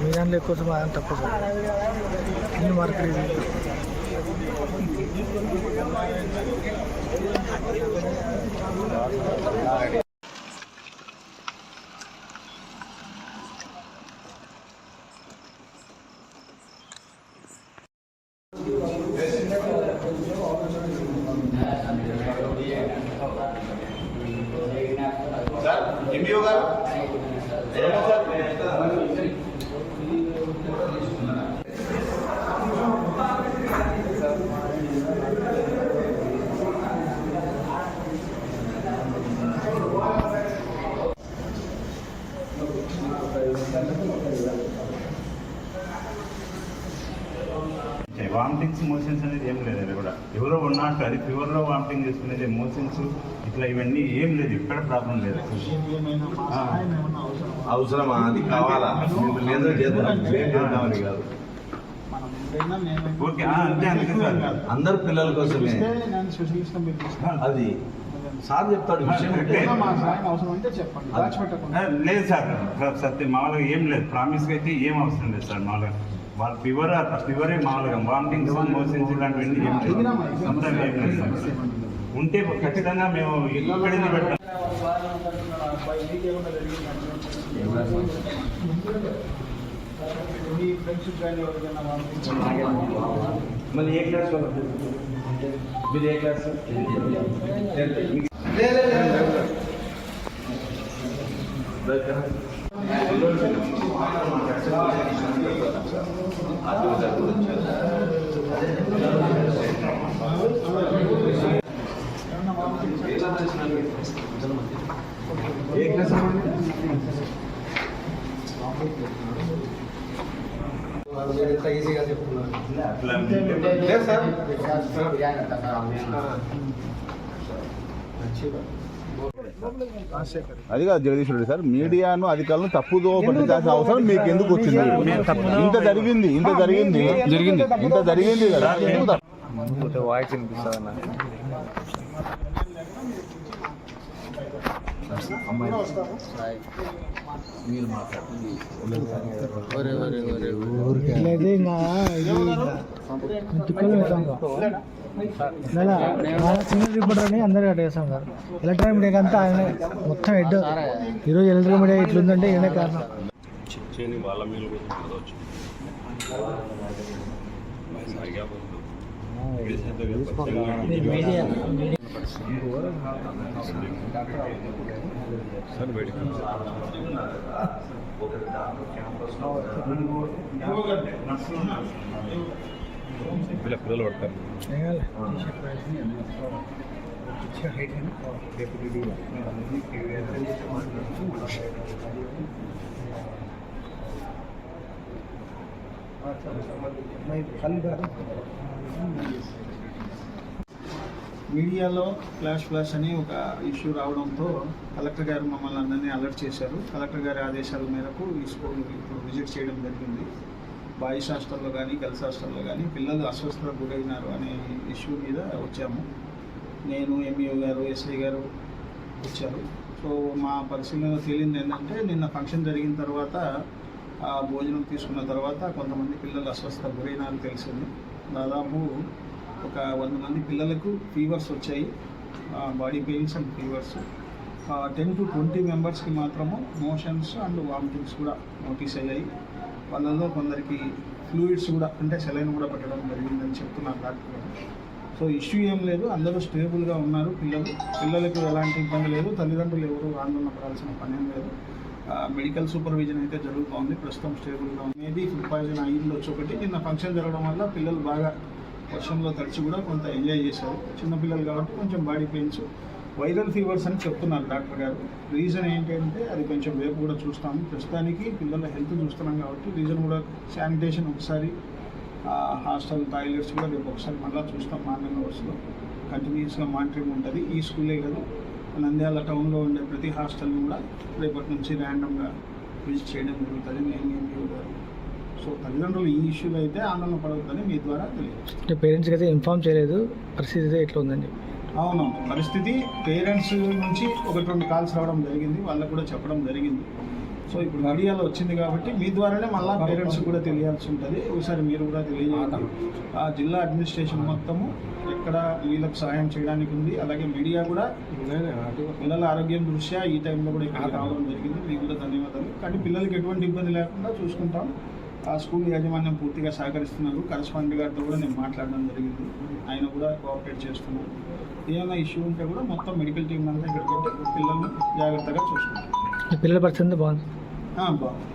మీ దాంట్లో ఎక్కువ సమాధానం తక్కువ సార్ నేను మార్కెట్ ఎంబీఓ గారు వామిటింగ్స్ మోషన్స్ అనేది ఏం లేదు అది కూడా. ఎవరో ఉన్నట్టు అది ఫీవర్లో వామిటింగ్ చేసుకునేది మోషన్స్ ఇట్లా ఇవన్నీ ఏం లేదు ఎక్కడ ప్రాబ్లం లేదు. ఆ, అవసరమా? అది కావాలా? లేదు చేద్దాం. కాదు. ఓకే ఆ, అంతే అందుకే సార్. అందరు పిల్లల కోసమే. అది సార్ చెప్తాడు లేదు సార్ సార్ సత్యం మామూలుగా ఏం లేదు. ప్రామిస్కి అయితే ఏం అవసరం లేదు సార్ మామూలుగా వాళ్ళ ఫీవర్ ఫీవరే మామూలుగా. వామిటింగ్స్ మోషన్స్ ఇలాంటివన్నీ సార్ ఉంటే ఖచ్చితంగా మేము ఇక్కడికి పెట్టాం. మళ్ళీ ఏ క్లాస్ మీరు ఏ క్లాస్? ఏ క్లాస్ ఎంత ఈజీగా చెప్తున్నారు సార్ బిర్యానీ అంట రాజశేఖర్ అది కాదు జగదీష్ రెడ్డి సార్ మీడియాను అధికారులను తప్పుదో పట్టించాల్సిన అవసరం మీకు ఎందుకు వచ్చింది? ఇంత జరిగింది ఇంత జరిగింది. జరిగింది. ఇంత జరిగింది కదా. తప్పు? వాయిస్ వినిపిస్తుంది అన్న మీరు మాట్లాడుతుంది. సింగిల్ రిపోర్టర్ అని అందరికీ అడిగేస్తాం సార్. ఎలక్ట్రానిక్ మీడియాకి అంతా ఆయన మొత్తం హెడ్. ఈరోజు ఎలక్ట్రానిక్ మీడియా ఇట్లుందంటే ఈయనే కారణం. మీడియా. ఏం కాలే? మీడియాలో ఫ్లాష్ ఫ్లాష్ అని ఒక ఇష్యూ రావడంతో కలెక్టర్ గారు మమ్మల్ని అందరినీ అలర్ట్ చేశారు. కలెక్టర్ గారి ఆదేశాల మేరకు ఈ స్కూల్ ఇప్పుడు విజిట్ చేయడం జరిగింది. బాయ్స్ హాస్టల్లో కానీ గర్ల్స్ హాస్టల్లో కానీ పిల్లలు అస్వస్థత గురైనారు అనే ఇష్యూ మీద వచ్చాము. నేను ఎంఈఓ గారు ఎస్ఐ గారు వచ్చారు. సో మా పరిశీలనలో తేలింది ఏంటంటే నిన్న ఫంక్షన్ జరిగిన తర్వాత ఆ భోజనం తీసుకున్న తర్వాత కొంతమంది పిల్లలు అస్వస్థత గురైనారు తెలిసింది. దాదాపు ఒక వంద మంది పిల్లలకు ఫీవర్స్ వచ్చాయి. Body pains and fevers. Ten to twenty మెంబర్స్కి మాత్రము మోషన్స్ అండ్ వామిటింగ్స్ కూడా నోటీస్ అయ్యాయి. వాళ్ళలో కొందరికి ఫ్లూయిడ్స్ కూడా అంటే సెలైన్ కూడా పెట్టడం జరిగిందని చెప్తున్నారు డాక్టర్ గారు సో ఇష్యూ ఏం లేదు. అందరూ స్టేబుల్గా ఉన్నారు పిల్లలు. పిల్లలకు ఎలాంటి ఇబ్బంది లేదు. తల్లిదండ్రులు ఎవరు ఆందోళన పడాల్సిన పని లేదు. మెడికల్ సూపర్విజన్ అయితే జరుగుతోంది. ప్రస్తుతం స్టేబుల్గా ఉంది. మేబీ ఫుడ్ పాయిజన్ అయ్యింది వచ్చి ఒకటి. నిన్న ఫంక్షన్ జరగడం వల్ల పిల్లలు బాగా వర్షంలో తడిచి కూడా కొంత ఎంజాయ్ చేశారు. చిన్నపిల్లలు కాబట్టి కొంచెం బాడీ పెయిన్స్ వైరల్ ఫీవర్స్ అని చెప్తున్నారు డాక్టర్ గారు. రీజన్ ఏంటంటే అది కొంచెం రేపు కూడా చూస్తాము. ప్రస్తుతానికి పిల్లల హెల్త్ చూస్తున్నాం కాబట్టి రీజన్ కూడా శానిటేషన్ ఒకసారి హాస్టల్ టాయిలెట్స్ కూడా రేపు ఒకసారి మళ్ళీ చూస్తాం మార్నింగ్ అవర్స్లో కంటిన్యూస్గా మానిటరింగ్ ఉంటుంది. ఈ స్కూలే కాదు నంద్యాల టౌన్లో ఉండే ప్రతి హాస్టల్ని కూడా రేపటి నుంచి ర్యాండమ్గా విజిట్ చేయడం జరుగుతుంది. నేను ఎంపీ గారు సో తల్లిదండ్రులు ఈ ఇష్యూలో అయితే ఆందోళన పడవద్దని మీ ద్వారా తెలియదు అంటే పేరెంట్స్కి అయితే ఇన్ఫామ్ చేయలేదు పరిస్థితి అయితే ఎట్లా ఉందండి? అవును పరిస్థితి పేరెంట్స్ నుంచి ఒకటి రెండు కాల్స్ రావడం జరిగింది వాళ్ళకు కూడా చెప్పడం జరిగింది. సో ఇప్పుడు మీడియాలో వచ్చింది కాబట్టి మీ ద్వారానే మళ్ళీ పేరెంట్స్ కూడా తెలియాల్సి ఉంటుంది. ఒకసారి మీరు కూడా తెలియజేయాలి ఆ జిల్లా అడ్మినిస్ట్రేషన్ మొత్తము ఎక్కడ వీళ్ళకి సహాయం చేయడానికి ఉంది అలాగే మీడియా కూడా పిల్లల ఆరోగ్యం దృష్ట్యా ఈ టైంలో కూడా ఇక్కడ రావడం జరిగింది. మీకు కూడా ధన్యవాదాలు. కానీ పిల్లలకి ఎటువంటి ఇబ్బంది లేకుండా చూసుకుంటాం. స్కూల్ యాజమాన్యం పూర్తిగా సహకరిస్తున్నారు. కరస్పాండెంట్ గారితో కూడా నేను మాట్లాడడం జరిగింది. ఆయన కూడా కోఆపరేట్ చేస్తున్నారు. ఏమైనా ఇష్యూ ఉంటే కూడా మొత్తం మెడికల్ టీం అంతా ఇక్కడ పెట్టి పిల్లల్ని జాగ్రత్తగా చూసుకుంటాం మీ పిల్లల పరిస్థితి బాగుంది? ఆ, బాగుంది.